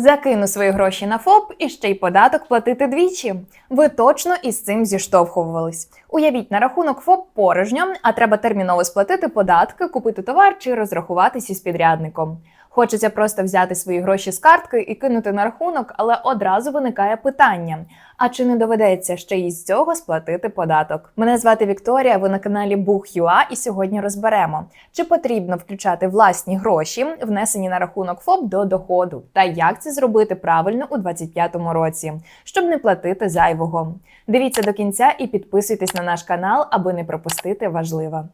Закину свої гроші на ФОП і ще й податок платити двічі. Ви точно із цим зіштовхувались. Уявіть на рахунок ФОП порожньо, а треба терміново сплатити податки, купити товар чи розрахуватися з підрядником. Хочеться просто взяти свої гроші з картки і кинути на рахунок, але одразу виникає питання: а чи не доведеться ще й з цього сплатити податок? Мене звати Вікторія. Ви на каналі Бух.ua і сьогодні розберемо, чи потрібно включати власні гроші, внесені на рахунок ФОП до доходу, та як це зробити правильно у 2025 році, щоб не платити зайвого. Дивіться до кінця і підписуйтесь на наш канал, аби не пропустити важливе.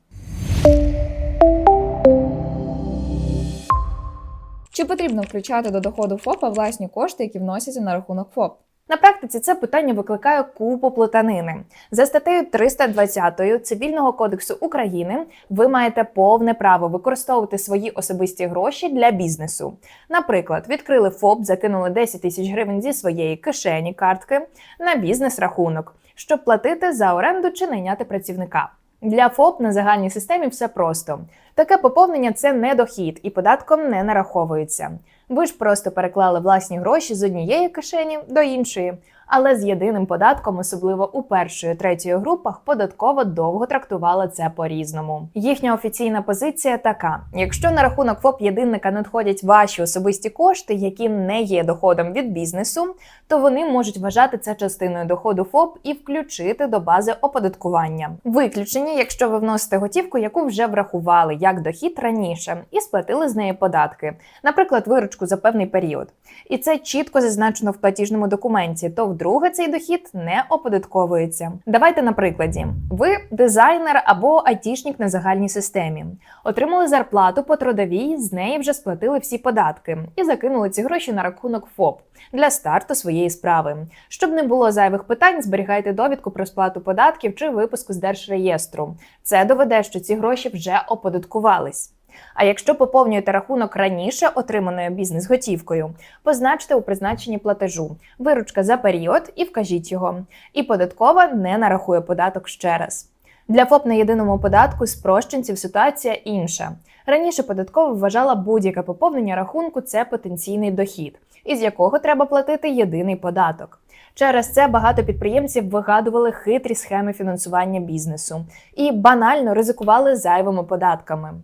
Чи потрібно включати до доходу ФОПа власні кошти, які вносяться на рахунок ФОП? На практиці це питання викликає купу плутанини. За статтею 320 Цивільного кодексу України ви маєте повне право використовувати свої особисті гроші для бізнесу. Наприклад, відкрили ФОП, закинули 10 тисяч гривень зі своєї кишені картки на бізнес-рахунок, щоб платити за оренду чи найняти працівника. Для ФОП на загальній системі все просто. Таке поповнення це не дохід і податком не нараховується. Ви ж просто переклали власні гроші з однієї кишені до іншої, але з єдиним податком, особливо у першої третьої групах, податково довго трактувала це по-різному. Їхня офіційна позиція така: якщо на рахунок ФОП єдинника надходять ваші особисті кошти, які не є доходом від бізнесу, то вони можуть вважати це частиною доходу ФОП і включити до бази оподаткування. Виключення, якщо ви вносите готівку, яку вже врахували як дохід раніше, і сплатили з неї податки, наприклад, виручку за певний період. І це чітко зазначено в платіжному документі, то вдруге цей дохід не оподатковується. Давайте на прикладі: ви дизайнер або айтішник на загальній системі, отримали зарплату по трудовій, з неї вже сплатили всі податки і закинули ці гроші на рахунок ФОП для старту своєї справи. Щоб не було зайвих питань, зберігайте довідку про сплату податків чи випуску з держреєстру. Це доведе, що ці гроші вже оподаткувались. А якщо поповнюєте рахунок раніше отриманою бізнес-готівкою, позначте у призначенні платежу виручка за період і вкажіть його. І податкова не нарахує податок ще раз. Для ФОП на єдиному податку спрощенців ситуація інша. Раніше податкова вважала будь-яке поповнення рахунку це потенційний дохід, із якого треба платити єдиний податок. Через це багато підприємців вигадували хитрі схеми фінансування бізнесу і банально ризикували зайвими податками.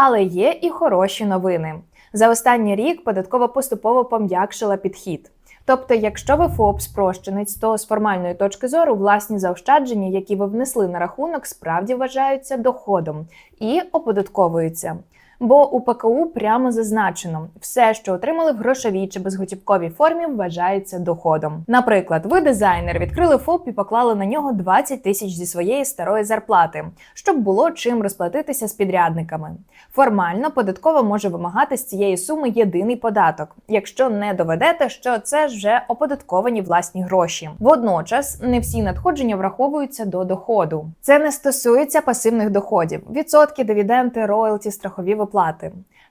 Але є і хороші новини. За останній рік податкова поступово пом'якшила підхід. Тобто, якщо ви ФОП спрощенець, то з формальної точки зору власні заощадження, які ви внесли на рахунок, справді вважаються доходом і оподатковуються. Бо у ПКУ прямо зазначено, все, що отримали в грошовій чи безготівковій формі, вважається доходом. Наприклад, ви дизайнер відкрили ФОП і поклали на нього 20 тисяч зі своєї старої зарплати, щоб було чим розплатитися з підрядниками. Формально податкова може вимагати з цієї суми єдиний податок, якщо не доведете, що це вже оподатковані власні гроші. Водночас не всі надходження враховуються до доходу. Це не стосується пасивних доходів, відсотки, дивіденти, роялті, страхові виплати.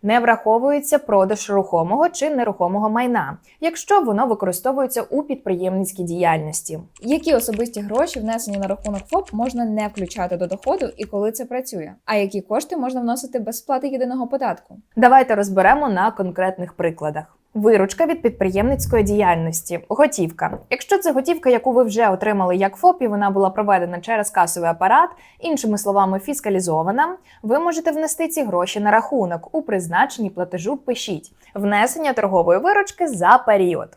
Не враховується продаж рухомого чи нерухомого майна, якщо воно використовується у підприємницькій діяльності. Які особисті гроші, внесені на рахунок ФОП, можна не включати до доходу і коли це працює? А які кошти можна вносити без сплати єдиного податку? Давайте розберемо на конкретних прикладах. Виручка від підприємницької діяльності, готівка. Якщо це готівка, яку ви вже отримали як ФОП, і вона була проведена через касовий апарат, іншими словами, фіскалізована, ви можете внести ці гроші на рахунок. У призначенні платежу пишіть внесення торгової виручки за період.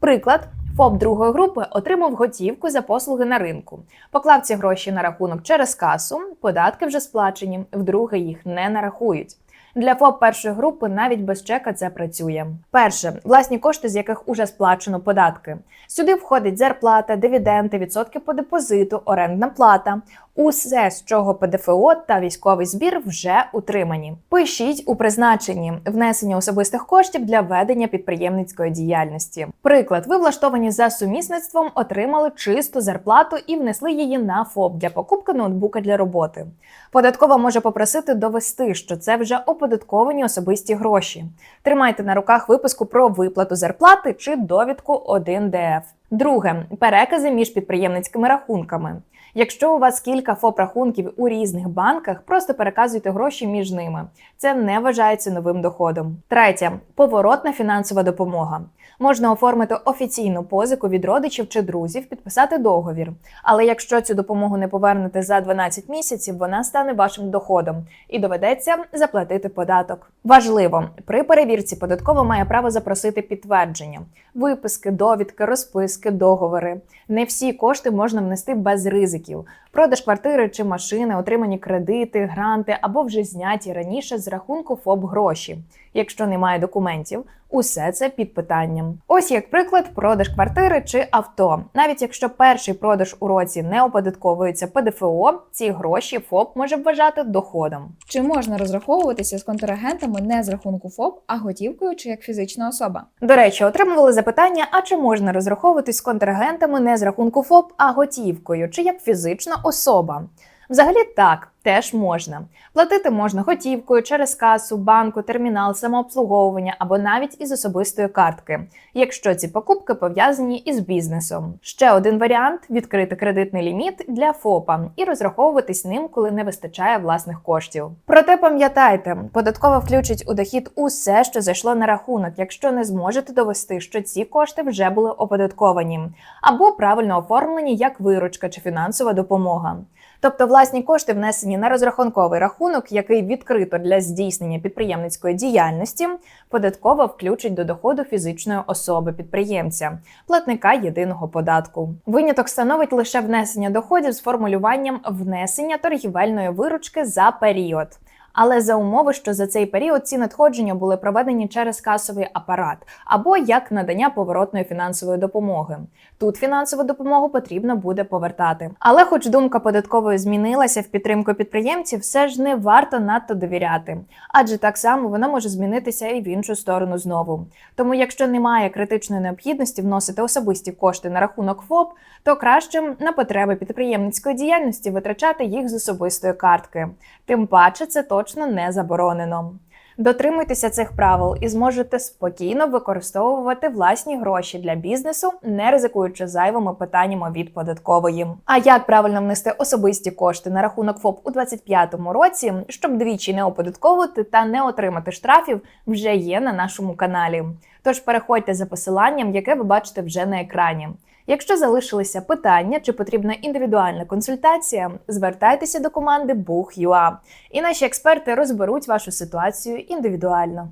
Приклад. ФОП другої групи отримав готівку за послуги на ринку, поклав ці гроші на рахунок через касу, податки вже сплачені, вдруге їх не нарахують. Для ФОП першої групи навіть без чека це працює. Перше власні кошти, з яких уже сплачено податки. Сюди входить зарплата, дивіденди, відсотки по депозиту, орендна плата. Усе, з чого ПДФО та військовий збір вже утримані. Пишіть у призначенні внесення особистих коштів для ведення підприємницької діяльності. Приклад, ви влаштовані за сумісництвом, отримали чисту зарплату і внесли її на ФОП для покупки ноутбука для роботи. Податкова може попросити довести, що це вже оподатковані особисті гроші. Тримайте на руках виписку про виплату зарплати чи довідку 1ДФ. Друге перекази між підприємницькими рахунками. Якщо у вас кілька ФОП-рахунків у різних банках, просто переказуйте гроші між ними. Це не вважається новим доходом. Третє поворотна фінансова допомога. Можна оформити офіційну позику від родичів чи друзів, підписати договір. Але якщо цю допомогу не повернете за 12 місяців, вона стане вашим доходом і доведеться заплатити податок. Важливо, при перевірці податково має право запросити підтвердження, виписки, довідки, розписки, договори. Не всі кошти можна внести без ризиків. Продаж квартири чи машини, отримані кредити, гранти або вже зняті раніше з рахунку ФОП гроші. Якщо немає документів, усе це під питанням. Ось як приклад, продаж квартири чи авто. Навіть якщо перший продаж у році не оподатковується ПДФО, ці гроші ФОП може вважати доходом. Чи можна розраховуватися з контрагентами не з рахунку ФОП, а готівкою чи як фізична особа? До речі, отримували запитання: а чи можна розраховуватись з контрагентами не з рахунку ФОП, а готівкою, чи як фізична особа? Взагалі так, теж можна. Платити можна готівкою через касу, банку, термінал, самообслуговування або навіть із особистої картки, якщо ці покупки пов'язані із бізнесом. Ще один варіант відкрити кредитний ліміт для ФОПа і розраховуватись ним, коли не вистачає власних коштів. Проте пам'ятайте, податкова включить у дохід усе, що зайшло на рахунок, якщо не зможете довести, що ці кошти вже були оподатковані або правильно оформлені як виручка чи фінансова допомога. Тобто власні кошти внесені на розрахунковий рахунок, який відкрито для здійснення підприємницької діяльності, податково включить до доходу фізичної особи підприємця, платника єдиного податку. Виняток становить лише внесення доходів з формулюванням внесення торгівельної виручки за період. Але за умови, що за цей період ці надходження були проведені через касовий апарат або як надання поворотної фінансової допомоги. Тут фінансову допомогу потрібно буде повертати. Але, хоч думка податкової змінилася в підтримку підприємців, все ж не варто надто довіряти, адже так само вона може змінитися і в іншу сторону знову. Тому, якщо немає критичної необхідності вносити особисті кошти на рахунок ФОП, то краще на потреби підприємницької діяльності витрачати їх з особистої картки. Тим паче це точно не заборонено. Дотримуйтеся цих правил і зможете спокійно використовувати власні гроші для бізнесу, не ризикуючи зайвими питаннями від податкової. А як правильно внести особисті кошти на рахунок ФОП у 2025 році, щоб двічі не оподатковувати та не отримати штрафів, вже є на нашому каналі. Тож переходьте за посиланням, яке ви бачите вже на екрані. Якщо залишилися питання чи потрібна індивідуальна консультація, звертайтеся до команди Бух.ua, і наші експерти розберуть вашу ситуацію індивідуально.